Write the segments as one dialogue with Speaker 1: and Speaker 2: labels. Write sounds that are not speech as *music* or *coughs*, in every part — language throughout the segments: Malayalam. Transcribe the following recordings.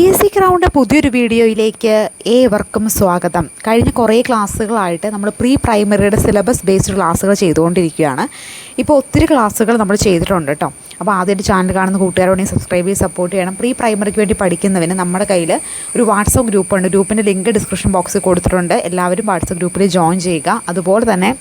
Speaker 1: പി എസ് സി ക്രൗണ്ട് പുതിയൊരു വീഡിയോയിലേക്ക് ഏവർക്കും സ്വാഗതം. കഴിഞ്ഞ കുറേ ക്ലാസ്സുകളായിട്ട് നമ്മൾ പ്രീ പ്രൈമറിയുടെ സിലബസ് ബേസ്ഡ് ക്ലാസ്സുകൾ ചെയ്തുകൊണ്ടിരിക്കുകയാണ്. ഇപ്പോൾ ഒത്തിരി ക്ലാസ്സുകൾ നമ്മൾ ചെയ്തിട്ടുണ്ട് കേട്ടോ. അപ്പോൾ ആദ്യമായിട്ട് ചാനൽ കാണുന്ന കൂട്ടുകാരോടെയും സബ്സ്ക്രൈബ് ചെയ്ത് സപ്പോർട്ട് ചെയ്യണം. പ്രീ പ്രൈമറിക്ക് വേണ്ടി പഠിക്കുന്നവന് നമ്മുടെ കയ്യിൽ ഒരു വാട്സപ്പ് ഗ്രൂപ്പുണ്ട്. ഗ്രൂപ്പിന്റെ ലിങ്ക് ഡിസ്ക്രിപ്ഷൻ ബോക്സിൽ കൊടുത്തിട്ടുണ്ട്. എല്ലാവരും വാട്സപ്പ് ഗ്രൂപ്പിൽ ജോയിൻ ചെയ്യുക. അതുപോലെ തന്നെ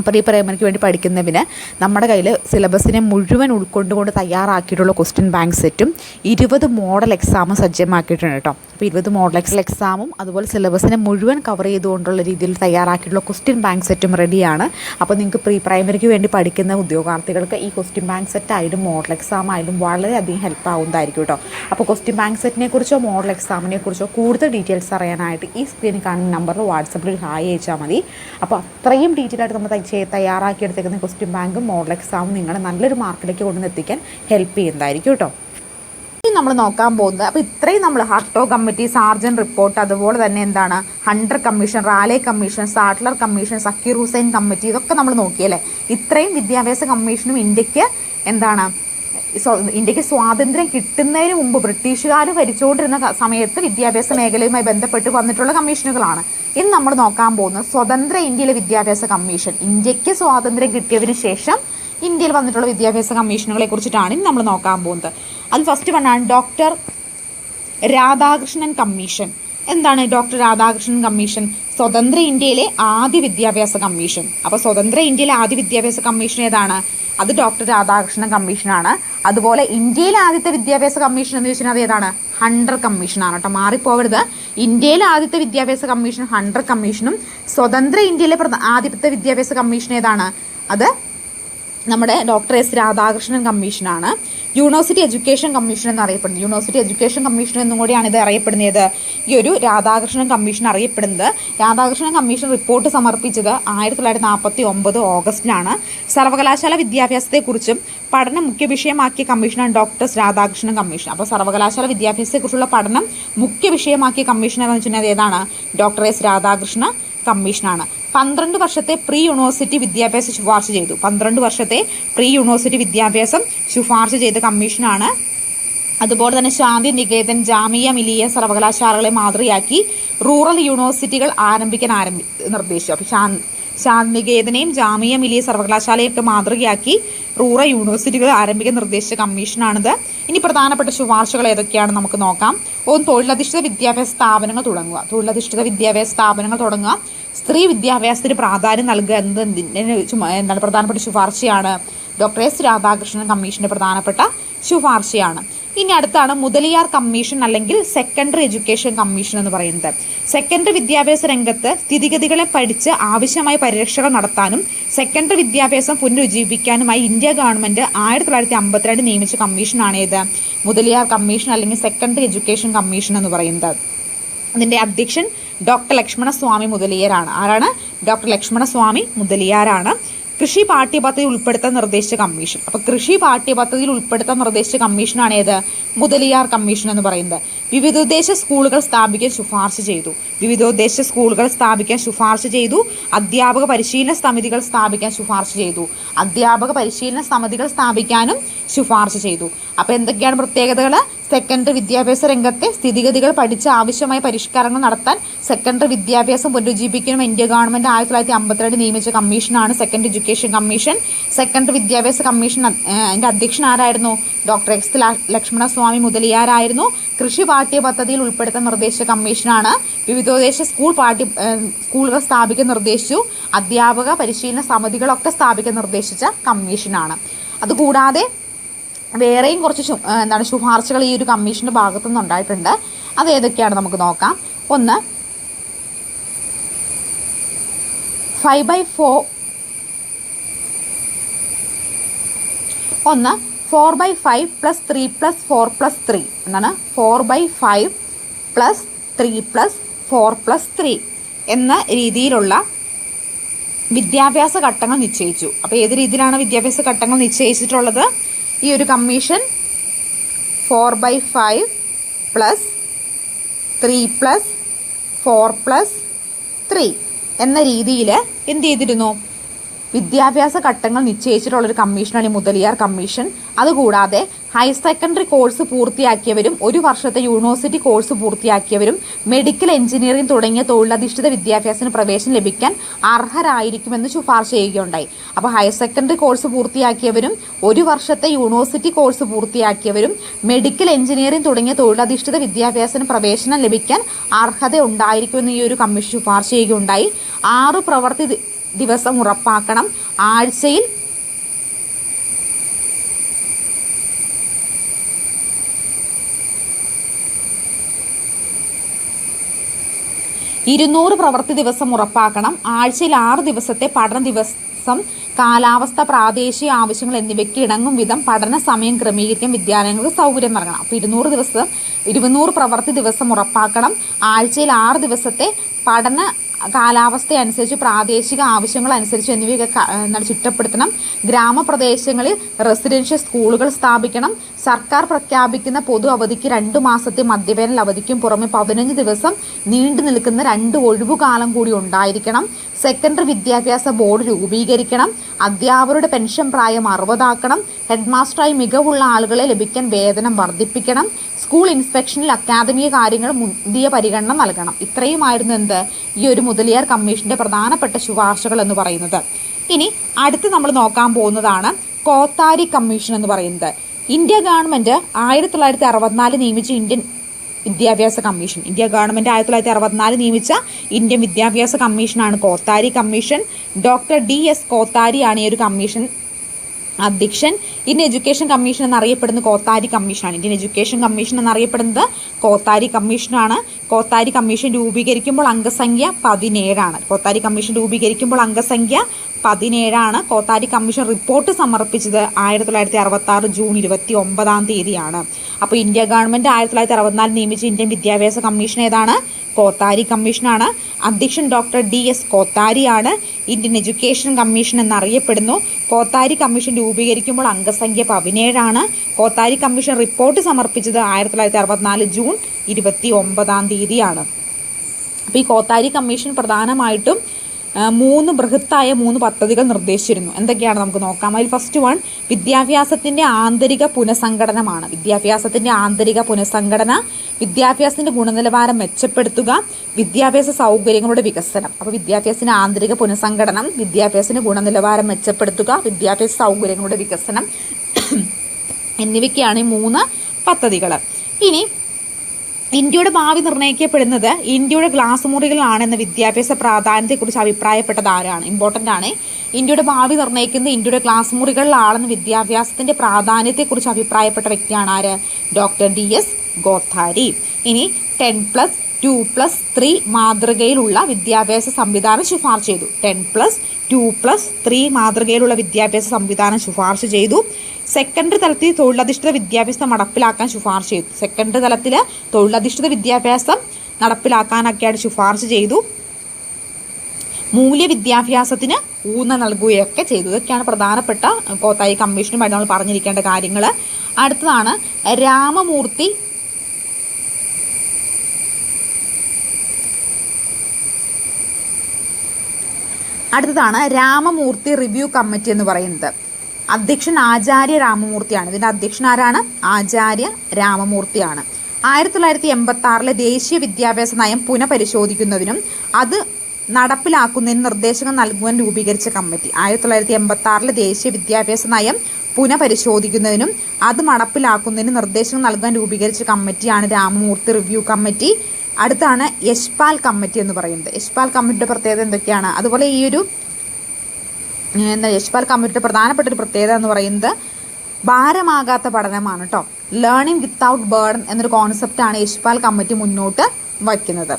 Speaker 1: അപ്പോൾ ഈ പ്രൈമറിക്ക് വേണ്ടി പഠിക്കുന്നതിന് നമ്മുടെ കയ്യിൽ സിലബസിനെ മുഴുവൻ ഉൾക്കൊണ്ടുകൊണ്ട് തയ്യാറാക്കിയിട്ടുള്ള ക്വസ്റ്റ്യൻ ബാങ്ക് സെറ്റും ഇരുപത് മോഡൽ എക്സാമും സജ്ജമാക്കിയിട്ടുണ്ട് കേട്ടോ. അപ്പോൾ ഇരുപത് മോഡൽ എക്സ് എക്സാമും അതുപോലെ സിലബസിനെ മുഴുവൻ കവർ ചെയ്തുകൊണ്ടുള്ള രീതിയിൽ തയ്യാറാക്കിയിട്ടുള്ള ക്വസ്റ്റ്യൻ ബാങ്ക് സെറ്റും റെഡിയാണ് അപ്പോൾ നിങ്ങൾക്ക് പ്രീ പ്രൈമറിക്ക് വേണ്ടി പഠിക്കുന്ന ഉദ്യോഗാർത്ഥികൾക്ക് ഈ ക്വസ്റ്റ്യൻ ബാങ്ക് സെറ്റ് ആയാലും മോഡൽ എക്സാം ആയാലും വളരെയധികം ഹെൽപ്പ് ആവുന്നതായിരിക്കും കേട്ടോ. അപ്പോൾ ക്വസ്റ്റ്യൻ ബാങ്ക് സെറ്റിനെ കുറിച്ചോ മോഡൽ എക്സാമിനെ കുറിച്ചോ കൂടുതൽ ഡീറ്റെയിൽസ് അറിയാനായിട്ട് ഈ സ്ക്രീനിൽ കാണുന്ന നമ്പറിൽ വാട്സപ്പിൽ ഹായ് അയച്ചാൽ മതി. അപ്പോൾ അത്രയും ഡീറ്റെയിൽ ആയിട്ട് നമ്മൾ തയ്യാറാക്കിയെടുത്തേക്കുന്ന ക്വസ്റ്റ്യൻ ബാങ്കും മോഡൽ എക്സാമും നിങ്ങളെ നല്ലൊരു മാർക്കിലേക്ക് കൊണ്ടുവന്നെത്തിക്കാൻ ഹെൽപ്പ് ചെയ്യുന്നതായിരിക്കും കേട്ടോ. ഇനി നമ്മൾ നോക്കാൻ പോകുന്നത് അപ്പോൾ ഇത്രയും നമ്മൾ ഹർട്ടോ കമ്മിറ്റി സാർജൻ റിപ്പോർട്ട് അതുപോലെ തന്നെ എന്താണ് Hunter commission Raleigh commission Sadler commission Zakir Hussain committee ഇതൊക്കെ നമ്മൾ നോക്കിയല്ലേ? ഇത്രയും വിദ്യാഭ്യാസ കമ്മീഷനും ഇന്ത്യയ്ക്ക് എന്താണ് ഇന്ത്യയ്ക്ക് സ്വാതന്ത്ര്യം കിട്ടുന്നതിന് മുമ്പ് ബ്രിട്ടീഷുകാർ ഭരിച്ചുകൊണ്ടിരുന്ന സമയത്ത് വിദ്യാഭ്യാസ മേഖലയുമായി ബന്ധപ്പെട്ട് വന്നിട്ടുള്ള കമ്മീഷനുകളാണ്. ഇന്ന് നമ്മൾ നോക്കാൻ പോകുന്നത് സ്വതന്ത്ര ഇന്ത്യയിലെ വിദ്യാഭ്യാസ കമ്മീഷൻ. ഇന്ത്യയ്ക്ക് സ്വാതന്ത്ര്യം കിട്ടിയതിന് ശേഷം ഇന്ത്യയിൽ വന്നിട്ടുള്ള വിദ്യാഭ്യാസ കമ്മീഷനുകളെ കുറിച്ചിട്ടാണ് ഇന്ന് നമ്മൾ നോക്കാൻ പോകുന്നത്. അത് ഫസ്റ്റ് വണ്ണാണ് ഡോക്ടർ രാധാകൃഷ്ണൻ കമ്മീഷൻ. എന്താണ് ഡോക്ടർ രാധാകൃഷ്ണൻ കമ്മീഷൻ? സ്വതന്ത്ര ഇന്ത്യയിലെ ആദ്യ വിദ്യാഭ്യാസ കമ്മീഷൻ. അപ്പോൾ സ്വതന്ത്ര ഇന്ത്യയിലെ ആദ്യ വിദ്യാഭ്യാസ കമ്മീഷൻ ഏതാണ്? അത് ഡോക്ടർ രാധാകൃഷ്ണൻ കമ്മീഷനാണ്. അതുപോലെ ഇന്ത്യയിലെ ആദ്യത്തെ വിദ്യാഭ്യാസ കമ്മീഷൻ എന്ന് വെച്ചാൽ അത് ഏതാണ്? ഹണ്ടർ കമ്മീഷനാണ് കേട്ടോ. മാറിപ്പോവരുത്. ഇന്ത്യയിലെ ആദ്യത്തെ വിദ്യാഭ്യാസ കമ്മീഷൻ ഹണ്ടർ കമ്മീഷനും സ്വതന്ത്ര ഇന്ത്യയിലെ ആദ്യത്തെ വിദ്യാഭ്യാസ കമ്മീഷൻ ഏതാണ്? അത് നമ്മുടെ ഡോക്ടർ എസ് രാധാകൃഷ്ണൻ കമ്മീഷനാണ്. യൂണിവേഴ്സിറ്റി എഡ്യൂക്കേഷൻ കമ്മീഷൻ എന്ന് എന്നറിയപ്പെടുന്നത്. യൂണിവേഴ്സിറ്റി എഡ്യൂക്കേഷൻ കമ്മീഷൻ എന്നും കൂടിയാണ് ഇത് അറിയപ്പെടുന്നത്. ഈ ഒരു രാധാകൃഷ്ണൻ കമ്മീഷൻ അറിയപ്പെടുന്നത്. രാധാകൃഷ്ണൻ കമ്മീഷൻ റിപ്പോർട്ട് സമർപ്പിച്ചത് ആയിരത്തി തൊള്ളായിരത്തി നാൽപ്പത്തി ഒമ്പത് ഓഗസ്റ്റിലാണ് സർവകലാശാല വിദ്യാഭ്യാസത്തെക്കുറിച്ചും പഠനം മുഖ്യ വിഷയമാക്കിയ കമ്മീഷനാണ് ഡോക്ടർ രാധാകൃഷ്ണൻ കമ്മീഷൻ. അപ്പോൾ സർവകലാശാല വിദ്യാഭ്യാസത്തെക്കുറിച്ചുള്ള പഠനം മുഖ്യ വിഷയമാക്കിയ കമ്മീഷൻ എന്ന് വെച്ചിട്ടുണ്ടെങ്കിൽ ഏതാണ്? ഡോക്ടർ എസ് രാധാകൃഷ്ണ കമ്മീഷനാണ്. പന്ത്രണ്ട് വർഷത്തെ പ്രീ യൂണിവേഴ്സിറ്റി വിദ്യാഭ്യാസം ശുപാർശ ചെയ്തു. പന്ത്രണ്ട് വർഷത്തെ പ്രീ യൂണിവേഴ്സിറ്റി വിദ്യാഭ്യാസം ശുപാർശ ചെയ്ത കമ്മീഷനാണ്. അതുപോലെ തന്നെ ശാന്തി നികേതൻ ജാമിയ മിലിയ സർവകലാശാലകളെ മാതൃകയാക്കി റൂറൽ യൂണിവേഴ്സിറ്റികൾ ആരംഭിക്കാൻ ആരംഭി നിർദ്ദേശിച്ചു. അപ്പോൾ ശാന് ശാന്തി നികേതനെയും ജാമിയ മിലിയ സർവകലാശാലയൊക്കെ മാതൃകയാക്കി റൂറൽ യൂണിവേഴ്സിറ്റികൾ ആരംഭിക്കാൻ നിർദ്ദേശിച്ച കമ്മീഷനാണിത്. ഇനി പ്രധാനപ്പെട്ട ശുപാർശകൾ ഏതൊക്കെയാണ് നമുക്ക് നോക്കാം. ഒന്ന് തൊഴിലധിഷ്ഠിത വിദ്യാഭ്യാസ സ്ഥാപനങ്ങൾ തുടങ്ങുക. തൊഴിലധിഷ്ഠിത വിദ്യാഭ്യാസ സ്ഥാപനങ്ങൾ തുടങ്ങുക. സ്ത്രീ വിദ്യാഭ്യാസത്തിന് പ്രാധാന്യം നൽകുക എന്നത് എന്താണ് പ്രധാനപ്പെട്ട ശുപാർശയാണ്. ഡോക്ടർ എസ് രാധാകൃഷ്ണൻ കമ്മീഷന്റെ പ്രധാനപ്പെട്ട ശുപാർശയാണ്. ഇനി അടുത്താണ് മുതലിയാർ കമ്മീഷൻ അല്ലെങ്കിൽ സെക്കൻഡറി എഡ്യൂക്കേഷൻ കമ്മീഷൻ എന്ന് പറയുന്നത്. സെക്കൻഡറി വിദ്യാഭ്യാസ രംഗത്ത് സ്ഥിതിഗതികളെ പഠിച്ച് ആവശ്യമായ പരിരക്ഷകൾ നടത്താനും സെക്കൻഡറി വിദ്യാഭ്യാസം പുനരുജ്ജീവിപ്പിക്കാനുമായി ഇന്ത്യ ഗവൺമെന്റ് ആയിരത്തി തൊള്ളായിരത്തി അമ്പത്തിരണ്ട് നിയമിച്ച കമ്മീഷനാണ് ഏത് മുതലിയാർ കമ്മീഷൻ അല്ലെങ്കിൽ സെക്കൻഡറി എഡ്യൂക്കേഷൻ കമ്മീഷൻ എന്ന് പറയുന്നത്. അതിന്റെ അധ്യക്ഷൻ ഡോക്ടർ ലക്ഷ്മണസ്വാമി മുതലിയാരാണ്. ആരാണ്? ഡോക്ടർ ലക്ഷ്മണസ്വാമി മുതലിയാരാണ്. കൃഷി പാഠ്യപദ്ധതി ഉൾപ്പെടുത്താൻ നിർദ്ദേശിച്ച കമ്മീഷൻ. അപ്പോൾ കൃഷി പാഠ്യപദ്ധതിയിൽ ഉൾപ്പെടുത്താൻ നിർദ്ദേശിച്ച കമ്മീഷനാണ് ഏത്? മുതലിയാർ കമ്മീഷൻ എന്ന് പറയുന്നത്. വിവിധോദ്ദേശ സ്കൂളുകൾ സ്ഥാപിക്കാൻ ശുപാർശ ചെയ്തു. വിവിധോദ്ദേശ സ്കൂളുകൾ സ്ഥാപിക്കാൻ ശുപാർശ ചെയ്തു. അധ്യാപക പരിശീലന സമിതികൾ സ്ഥാപിക്കാൻ ശുപാർശ ചെയ്തു. അധ്യാപക പരിശീലന സമിതികൾ സ്ഥാപിക്കാനും ശുപാർശ ചെയ്തു. അപ്പോൾ എന്തൊക്കെയാണ് പ്രത്യേകതകൾ സെക്കൻഡറി വിദ്യാഭ്യാസ രംഗത്തെ സ്ഥിതിഗതികൾ പഠിച്ച് ആവശ്യമായ പരിഷ്കാരങ്ങൾ നടത്താൻ സെക്കൻഡറി വിദ്യാഭ്യാസം പുനരുജ്ജീവിക്കണം ഇന്ത്യ ഗവൺമെന്റ് ആയിരത്തി തൊള്ളായിരത്തി അമ്പത്തിരണ്ട് നിയമിച്ച കമ്മീഷനാണ് സെക്കൻഡറി എഡ്യൂക്കേഷൻ കമ്മീഷൻ സെക്കൻഡറി വിദ്യാഭ്യാസ കമ്മീഷൻ അതിന്റെ അധ്യക്ഷൻ ആരായിരുന്നു? ഡോക്ടർ എക്സ് ലക്ഷ്മണസ്വാമി മുതലിയാരായിരുന്നു. കൃഷി പാഠ്യ പദ്ധതിയിൽ ഉൾപ്പെടുത്താൻ നിർദ്ദേശിച്ച കമ്മീഷനാണ്. വിവിധോദ്ദേശ സ്കൂൾ പാഠ്യ സ്കൂളുകൾ സ്ഥാപിക്കാൻ നിർദ്ദേശിച്ചു. അധ്യാപക പരിശീലന സമിതികളൊക്കെ സ്ഥാപിക്കാൻ നിർദ്ദേശിച്ച കമ്മീഷനാണ്. അതുകൂടാതെ വേറെയും കുറച്ച് എന്താണ് ശുപാർശകൾ ഈ ഒരു കമ്മീഷന്റെ ഭാഗത്തു നിന്ന് ഉണ്ടായിട്ടുണ്ട്. അത് ഏതൊക്കെയാണ് നമുക്ക് നോക്കാം. ഒന്ന് ഫൈവ് ബൈ ഫോർ ഒന്ന് four by five plus three plus four plus three എന്നാണ് four by five plus three plus four plus three എന്ന രീതിയിലുള്ള വിദ്യാഭ്യാസ ഘട്ടങ്ങൾ നിശ്ചയിച്ചു. അപ്പോൾ ഏത് രീതിയിലാണ് വിദ്യാഭ്യാസ ഘട്ടങ്ങൾ നിശ്ചയിച്ചിട്ടുള്ളത്? ഈ ഒരു commission four by five plus three plus four plus three എന്ന രീതിയിൽ എന്ത് ചെയ്തിരുന്നു? വിദ്യാഭ്യാസ ഘട്ടങ്ങൾ നിശ്ചയിച്ചിട്ടുള്ളൊരു കമ്മീഷനാണ് ഈ മുതലിയാർ കമ്മീഷൻ. അതുകൂടാതെ ഹയർ സെക്കൻഡറി കോഴ്സ് പൂർത്തിയാക്കിയവരും ഒരു വർഷത്തെ യൂണിവേഴ്സിറ്റി കോഴ്സ് പൂർത്തിയാക്കിയവരും മെഡിക്കൽ എഞ്ചിനീയറിംഗ് തുടങ്ങിയ തൊഴിലധിഷ്ഠിത വിദ്യാഭ്യാസത്തിന് പ്രവേശനം ലഭിക്കാൻ അർഹരായിരിക്കുമെന്ന് ശുപാർശ ചെയ്യുകയുണ്ടായി. അപ്പോൾ ഹയർ സെക്കൻഡറി കോഴ്സ് പൂർത്തിയാക്കിയവരും ഒരു വർഷത്തെ യൂണിവേഴ്സിറ്റി കോഴ്സ് പൂർത്തിയാക്കിയവരും മെഡിക്കൽ എഞ്ചിനീയറിംഗ് തുടങ്ങിയ തൊഴിലധിഷ്ഠിത വിദ്യാഭ്യാസത്തിന് പ്രവേശനം ലഭിക്കാൻ അർഹത ഉണ്ടായിരിക്കുമെന്ന് ഈ ഒരു കമ്മീഷൻ ശുപാർശ ചെയ്യുകയുണ്ടായി. ആറ് പ്രവർത്തി ദിവസം ഉറപ്പാക്കണം. ആഴ്ചയിൽ ഇരുന്നൂറ് പ്രവൃത്തി ദിവസം ഉറപ്പാക്കണം. ആഴ്ചയിൽ ആറ് ദിവസത്തെ പഠന ദിവസം കാലാവസ്ഥ പ്രാദേശിക ആവശ്യങ്ങൾ എന്നിവയ്ക്ക് ഇണങ്ങും വിധം പഠന സമയം ക്രമീകരിക്കാൻ വിദ്യാലയങ്ങൾക്ക് സൗകര്യം നൽകണം. അപ്പോൾ ഇരുന്നൂറ് ദിവസം ഇരുന്നൂറ് പ്രവൃത്തി ദിവസം ഉറപ്പാക്കണം. ആഴ്ചയിൽ ആറ് ദിവസത്തെ പഠന കാലാവസ്ഥ അനുസരിച്ച് പ്രാദേശിക ആവശ്യങ്ങൾ അനുസരിച്ച് എന്നിവയൊക്കെ എന്താണ് ചിട്ടപ്പെടുത്തണം. ഗ്രാമപ്രദേശങ്ങളിൽ റെസിഡൻഷ്യൽ സ്കൂളുകൾ സ്ഥാപിക്കണം. സർക്കാർ പ്രഖ്യാപിക്കുന്ന പൊതു അവധിക്ക് രണ്ട് മാസത്തെ മദ്യവേനൽ അവധിക്കും പുറമെ പതിനഞ്ച് ദിവസം നീണ്ടു നിൽക്കുന്ന രണ്ട് ഒഴിവുകാലം കൂടി ഉണ്ടായിരിക്കണം. സെക്കൻഡറി വിദ്യാഭ്യാസ ബോർഡ് രൂപീകരിക്കണം. അധ്യാപകരുടെ പെൻഷൻ പ്രായം അറുപതാക്കണം. ഹെഡ്മാസ്റ്ററായി മികവുള്ള ആളുകളെ ലഭിക്കാൻ വേതനം വർദ്ധിപ്പിക്കണം. സ്കൂൾ ഇൻസ്പെക്ഷനിൽ അക്കാദമിക കാര്യങ്ങൾ മുന്തിയ പരിഗണന നൽകണം. ഇത്രയുമായിരുന്നു എന്ത്? ഈ ഒരു മുതലിയാർ കമ്മീഷന്റെ പ്രധാനപ്പെട്ട ശുപാർശകൾ എന്ന് പറയുന്നത്. ഇനി അടുത്ത് നമ്മൾ നോക്കാൻ പോകുന്നതാണ് കോത്താരി കമ്മീഷൻ എന്ന് പറയുന്നത്. ഇന്ത്യ ഗവൺമെന്റ് ആയിരത്തി തൊള്ളായിരത്തി അറുപത്തിനാല് നിയമിച്ച ഇന്ത്യൻ വിദ്യാഭ്യാസ കമ്മീഷൻ. ഇന്ത്യ ഗവൺമെന്റ് ആയിരത്തി തൊള്ളായിരത്തി അറുപത്തിനാല് നിയമിച്ച ഇന്ത്യൻ വിദ്യാഭ്യാസ കമ്മീഷനാണ് Kothari commission. Doctor D S കോത്താരിയാണ് ഈ ഒരു കമ്മീഷൻ അധ്യക്ഷൻ. ഇന്ത്യൻ എഡ്യൂക്കേഷൻ കമ്മീഷൻ എന്നറിയപ്പെടുന്ന കോത്താരി കമ്മീഷനാണ്. ഇന്ത്യൻ എഡ്യൂക്കേഷൻ കമ്മീഷൻ എന്നറിയപ്പെടുന്നത് കോത്താരി കമ്മീഷനാണ്. കോത്താരി കമ്മീഷൻ രൂപീകരിക്കുമ്പോൾ അംഗസംഖ്യ പതിനേഴാണ്. കോത്താരി കമ്മീഷൻ രൂപീകരിക്കുമ്പോൾ അംഗസംഖ്യ പതിനേഴാണ്. കോത്താരി കമ്മീഷൻ റിപ്പോർട്ട് സമർപ്പിച്ചത് ആയിരത്തി തൊള്ളായിരത്തി അറുപത്തി ആറ് ജൂൺ ഇരുപത്തി ഒമ്പതാം തീയതിയാണ്. അപ്പോൾ ഇന്ത്യ ഗവൺമെന്റ് ആയിരത്തി തൊള്ളായിരത്തി അറുപത്തിനാല് നിയമിച്ച ഇന്ത്യൻ വിദ്യാഭ്യാസ കമ്മീഷൻ ഏതാണ്? കോത്താരി കമ്മീഷനാണ്. അധ്യക്ഷൻ ഡോക്ടർ ഡി എസ് കോത്താരിയാണ് ഇന്ത്യൻ എഡ്യൂക്കേഷൻ കമ്മീഷൻ എന്നറിയപ്പെടുന്നു. കോത്താരി കമ്മീഷൻ രൂപീകരിക്കുമ്പോൾ അംഗസംഖ്യ പതിനേഴാണ്. കോത്താരി കമ്മീഷൻ റിപ്പോർട്ട് സമർപ്പിച്ചത് ആയിരത്തി തൊള്ളായിരത്തി അറുപത്തിനാല് ജൂൺ ഇരുപത്തി ഒമ്പതാം തീയതിയാണ്. അപ്പോൾ ഈ കോത്താരി കമ്മീഷൻ പ്രധാനമായിട്ടും മൂന്ന് ബൃഹത്തായ മൂന്ന് പദ്ധതികൾ നിർദ്ദേശിച്ചിരുന്നു. എന്തൊക്കെയാണ് നമുക്ക് നോക്കാം. അതിൽ ഫസ്റ്റ് വൺ വിദ്യാഭ്യാസത്തിന്റെ ആന്തരിക പുനഃസംഘടനമാണ്. വിദ്യാഭ്യാസത്തിന്റെ ആന്തരിക പുനഃസംഘടന വിദ്യാഭ്യാസത്തിന്റെ ഗുണനിലവാരം മെച്ചപ്പെടുത്തുക വിദ്യാഭ്യാസ സൗകര്യങ്ങളുടെ വികസനം. അപ്പോൾ വിദ്യാഭ്യാസത്തിന്റെ ആന്തരിക പുനഃസംഘടനം വിദ്യാഭ്യാസത്തിന്റെ ഗുണനിലവാരം മെച്ചപ്പെടുത്തുക വിദ്യാഭ്യാസ സൗകര്യങ്ങളുടെ വികസനം *coughs* എന്നിവയ്ക്കാണ് ഈ മൂന്ന് പദ്ധതികൾ ഇനി ഇന്ത്യയുടെ ഭാവി നിർണയിക്കപ്പെടുന്നത് ഇന്ത്യയുടെ ഗ്ലാസ് മുറികളാണെന്ന വിദ്യാഭ്യാസ പ്രാധാന്യത്തെക്കുറിച്ച് അഭിപ്രായപ്പെട്ടത് ആരാണ്? ഇമ്പോർട്ടന്റ് ആണ്. ഇന്ത്യയുടെ ഭാവി നിർണയിക്കുന്നത് ഇന്ത്യയുടെ ക്ലാസ് മുറികളിലാണെന്ന വിദ്യാഭ്യാസത്തിന്റെ പ്രാധാന്യത്തെക്കുറിച്ച് അഭിപ്രായപ്പെട്ട വ്യക്തിയാണ് ആര്? ഡോക്ടർ ഡി എസ് ഗോഥാരി ഇനി ten plus two plus three മാതൃകയിലുള്ള വിദ്യാഭ്യാസ സംവിധാനം ശുപാർശ ചെയ്തു. Ten plus two plus three മാതൃകയിലുള്ള വിദ്യാഭ്യാസ സംവിധാനം ശുപാർശ ചെയ്തു. സെക്കൻഡറി തലത്തിൽ തൊഴിലധിഷ്ഠിത വിദ്യാഭ്യാസം നടപ്പിലാക്കാൻ ശുപാർശ ചെയ്തു. സെക്കൻഡറി തലത്തിൽ തൊഴിലധിഷ്ഠിത വിദ്യാഭ്യാസം നടപ്പിലാക്കാനൊക്കെയാണ് ശുപാർശ ചെയ്തു. മൂല്യ വിദ്യാഭ്യാസത്തിന് ഊന്നൽ നൽകുകയൊക്കെ ചെയ്തു. ഇതൊക്കെയാണ് പ്രധാനപ്പെട്ട കോത്തായി കമ്മീഷനുമായിട്ട് നമ്മൾ പറഞ്ഞിരിക്കേണ്ട കാര്യങ്ങൾ അടുത്തതാണ് രാമമൂർത്തി അടുത്തതാണ് രാമമൂർത്തി റിവ്യൂ കമ്മിറ്റി എന്ന് പറയുന്നത്. അധ്യക്ഷൻ ആചാര്യ രാമമൂർത്തിയാണ്. ഇതിന്റെ അധ്യക്ഷൻ ആരാണ്? ആചാര്യ രാമമൂർത്തിയാണ്. ആയിരത്തി തൊള്ളായിരത്തി എൺപത്തി ആറിലെ ദേശീയ വിദ്യാഭ്യാസ നയം പുനഃപരിശോധിക്കുന്നതിനും അത് നടപ്പിലാക്കുന്നതിന് നിർദ്ദേശങ്ങൾ നൽകുവാൻ രൂപീകരിച്ച കമ്മിറ്റി. ആയിരത്തി തൊള്ളായിരത്തി എൺപത്തി ആറിലെ ദേശീയ വിദ്യാഭ്യാസ നയം പുനഃപരിശോധിക്കുന്നതിനും അത് നടപ്പിലാക്കുന്നതിന് നിർദ്ദേശങ്ങൾ നൽകാൻ രൂപീകരിച്ച കമ്മിറ്റിയാണ് രാമമൂർത്തി റിവ്യൂ കമ്മിറ്റി. അടുത്താണ് യശ്പാൽ കമ്മിറ്റി എന്ന് പറയുന്നത്. യശ്പാൽ കമ്മിറ്റിയുടെ പ്രത്യേകത എന്തൊക്കെയാണ്? അതുപോലെ ഈ ഒരു എന്താ യശ്പാൽ കമ്മിറ്റിയുടെ പ്രധാനപ്പെട്ട ഒരു പ്രത്യേകത എന്ന് പറയുന്നത് ഭാരമാകാത്ത പഠനമാണ് കേട്ടോ ലേണിംഗ് വിത്തൗട്ട് ബേർഡൻ എന്നൊരു കോൺസെപ്റ്റാണ് യശ്പാൽ കമ്മിറ്റി മുന്നോട്ട് വയ്ക്കുന്നത്.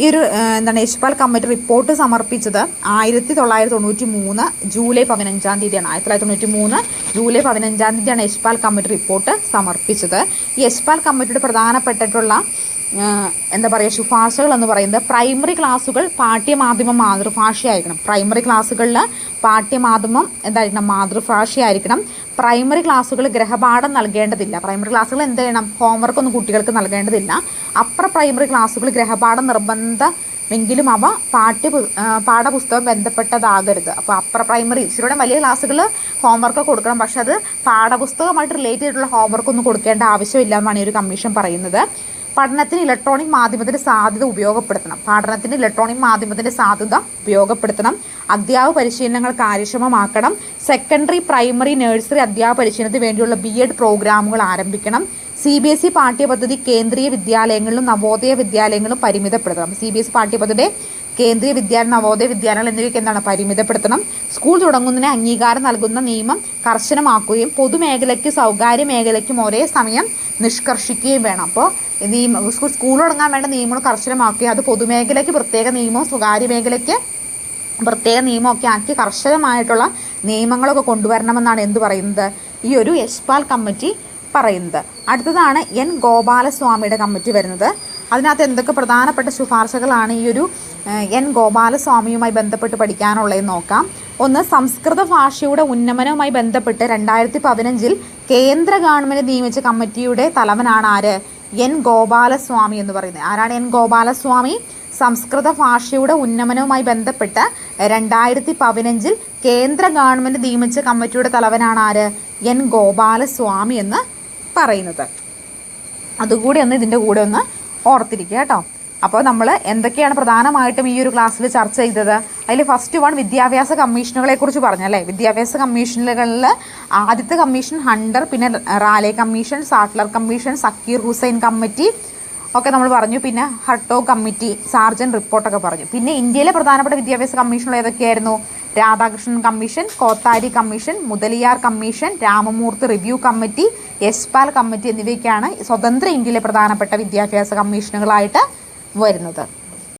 Speaker 1: ഈ ഒരു എന്താണ് യശ്പാൽ കമ്മിറ്റി റിപ്പോർട്ട് സമർപ്പിച്ചത് ആയിരത്തി തൊള്ളായിരത്തി തൊണ്ണൂറ്റി മൂന്ന് ജൂലൈ പതിനഞ്ചാം തീയതിയാണ്. ആയിരത്തി തൊള്ളായിരത്തി തൊണ്ണൂറ്റി മൂന്ന് ജൂലൈ പതിനഞ്ചാം തീയതിയാണ് യശ്പാൽ കമ്മിറ്റി റിപ്പോർട്ട് സമർപ്പിച്ചത്. ഈ യശ്പാൽ കമ്മിറ്റിയുടെ പ്രധാനപ്പെട്ടിട്ടുള്ള എന്താ പറയുക ശുപാർശകൾ എന്ന് പറയുന്നത് പ്രൈമറി ക്ലാസ്സുകൾ പാഠ്യമാധ്യമം മാതൃഭാഷയായിരിക്കണം. പ്രൈമറി ക്ലാസ്സുകളിൽ പാഠ്യമാധ്യമം എന്തായിരിക്കണം? മാതൃഭാഷയായിരിക്കണം. പ്രൈമറി ക്ലാസ്സുകൾ ഗ്രഹപാഠം നൽകേണ്ടതില്ല. പ്രൈമറി ക്ലാസ്സുകൾ എന്ത് ചെയ്യണം? ഹോംവർക്ക് ഒന്നും കുട്ടികൾക്ക് നൽകേണ്ടതില്ല. അപ്പർ പ്രൈമറി ക്ലാസ്സുകൾ ഗ്രഹപാഠം നിർബന്ധ എങ്കിലും അവ പാഠ്യ പാഠപുസ്തകം ബന്ധപ്പെട്ടതാകരുത്. അപ്പോൾ അപ്പർ പ്രൈമറി ഇച്ചിരിയുടെ വലിയ ക്ലാസ്സുകൾ ഹോംവർക്ക് കൊടുക്കണം. പക്ഷെ അത് പാഠപുസ്തകമായിട്ട് റിലേറ്റ് ചെയ്തിട്ടുള്ള ഹോംവർക്ക് ഒന്നും കൊടുക്കേണ്ട ആവശ്യമില്ല എന്നാണ് ഈ ഒരു കമ്മീഷൻ പറയുന്നത്. പഠനത്തിന് ഇലക്ട്രോണിക് മാധ്യമത്തിന്റെ സാധ്യത ഉപയോഗപ്പെടുത്തണം. പഠനത്തിന് ഇലക്ട്രോണിക് മാധ്യമത്തിന്റെ സാധ്യത ഉപയോഗപ്പെടുത്തണം. അധ്യാപക പരിശീലനങ്ങൾ കാര്യക്ഷമമാക്കണം. സെക്കൻഡറി പ്രൈമറി നഴ്സറി അധ്യാപക പരിശീലനത്തിന് വേണ്ടിയുള്ള ബി എഡ് പ്രോഗ്രാമുകൾ ആരംഭിക്കണം. സി ബി എസ് ഇ പാഠ്യപദ്ധതി കേന്ദ്രീയ വിദ്യാലയങ്ങളിലും നവോദയ വിദ്യാലയങ്ങളും പരിമിതപ്പെടുത്തണം. സി ബി എസ് ഇ പാഠ്യപദ്ധതിയുടെ കേന്ദ്രീയ വിദ്യാലയ നവോദയ വിദ്യാലയങ്ങൾ എന്നിവയ്ക്ക് എന്താണ് പരിമിതപ്പെടുത്തണം? സ്കൂൾ തുടങ്ങുന്നതിന് അംഗീകാരം നൽകുന്ന നിയമം കർശനമാക്കുകയും പൊതുമേഖലയ്ക്ക് സ്വകാര്യ മേഖലയ്ക്കും ഒരേ സമയം നിഷ്കർഷിക്കുകയും വേണം. അപ്പോൾ നിയമ സ്കൂൾ തുടങ്ങാൻ വേണ്ട നിയമങ്ങൾ കർശനമാക്കി. അത് പൊതുമേഖലയ്ക്ക് പ്രത്യേക നിയമവും സ്വകാര്യ മേഖലയ്ക്ക് പ്രത്യേക നിയമമൊക്കെ ആക്കി കർശനമായിട്ടുള്ള നിയമങ്ങളൊക്കെ കൊണ്ടുവരണമെന്നാണ് എന്ത് പറയുന്നത്? ഈ ഒരു യശ്പാൽ കമ്മിറ്റി പറയുന്നത്. അടുത്തതാണ് എൻ. ഗോപാലസ്വാമിയുടെ കമ്മിറ്റി വരുന്നത്. അതിനകത്ത് എന്തൊക്കെ പ്രധാനപ്പെട്ട ശുപാർശകളാണ് ഈ ഒരു എൻ. ഗോപാലസ്വാമിയുമായി ബന്ധപ്പെട്ട് പഠിക്കാനുള്ളതെന്ന് നോക്കാം. ഒന്ന് സംസ്കൃത ഭാഷയുടെ ഉന്നമനവുമായി ബന്ധപ്പെട്ട് രണ്ടായിരത്തി പതിനഞ്ചിൽ കേന്ദ്ര ഗവൺമെന്റ് നിയമിച്ച കമ്മിറ്റിയുടെ തലവനാണ് ആര്? എൻ ഗോപാലസ്വാമി എന്ന് പറയുന്നത്. ആരാണ് എൻ ഗോപാലസ്വാമി? സംസ്കൃത ഭാഷയുടെ ഉന്നമനവുമായി ബന്ധപ്പെട്ട് രണ്ടായിരത്തി പതിനഞ്ചിൽ കേന്ദ്ര ഗവൺമെന്റ് നിയമിച്ച കമ്മിറ്റിയുടെ തലവനാണ് ആര്? എൻ ഗോപാലസ്വാമി എന്ന് പറയുന്നത്. അതുകൂടി ഒന്ന് ഇതിന്റെ കൂടെ ഒന്ന് ഓർത്തിരിക്കുക കേട്ടോ. അപ്പോൾ നമ്മൾ എന്തൊക്കെയാണ് പ്രധാനമായിട്ടും ഈ ഒരു ക്ലാസ്സിൽ ചർച്ച ചെയ്തത്? അതിൽ ഫസ്റ്റ് വൺ വിദ്യാഭ്യാസ കമ്മീഷനുകളെ കുറിച്ച് പറഞ്ഞല്ലേ വിദ്യാഭ്യാസ കമ്മീഷനുകളിൽ ആദ്യത്തെ കമ്മീഷൻ ഹണ്ടർ പിന്നെ Raleigh commission Sadler commission Zakir Hussain committee ഒക്കെ നമ്മൾ പറഞ്ഞു. പിന്നെ ഹർട്ടോ കമ്മിറ്റി സാർജൻ റിപ്പോർട്ടൊക്കെ പറഞ്ഞു. പിന്നെ ഇന്ത്യയിലെ പ്രധാനപ്പെട്ട വിദ്യാഭ്യാസ കമ്മീഷനുകൾ ഏതൊക്കെയായിരുന്നു? Radhakrishnan commission Kothari commission Mudaliar commission Ramamurthi review committee Yashpal committee എന്നിവയ്ക്കാണ് സ്വതന്ത്ര ഇന്ത്യയിലെ പ്രധാനപ്പെട്ട വിദ്യാഭ്യാസ കമ്മീഷനുകളായിട്ട് വരുന്നത്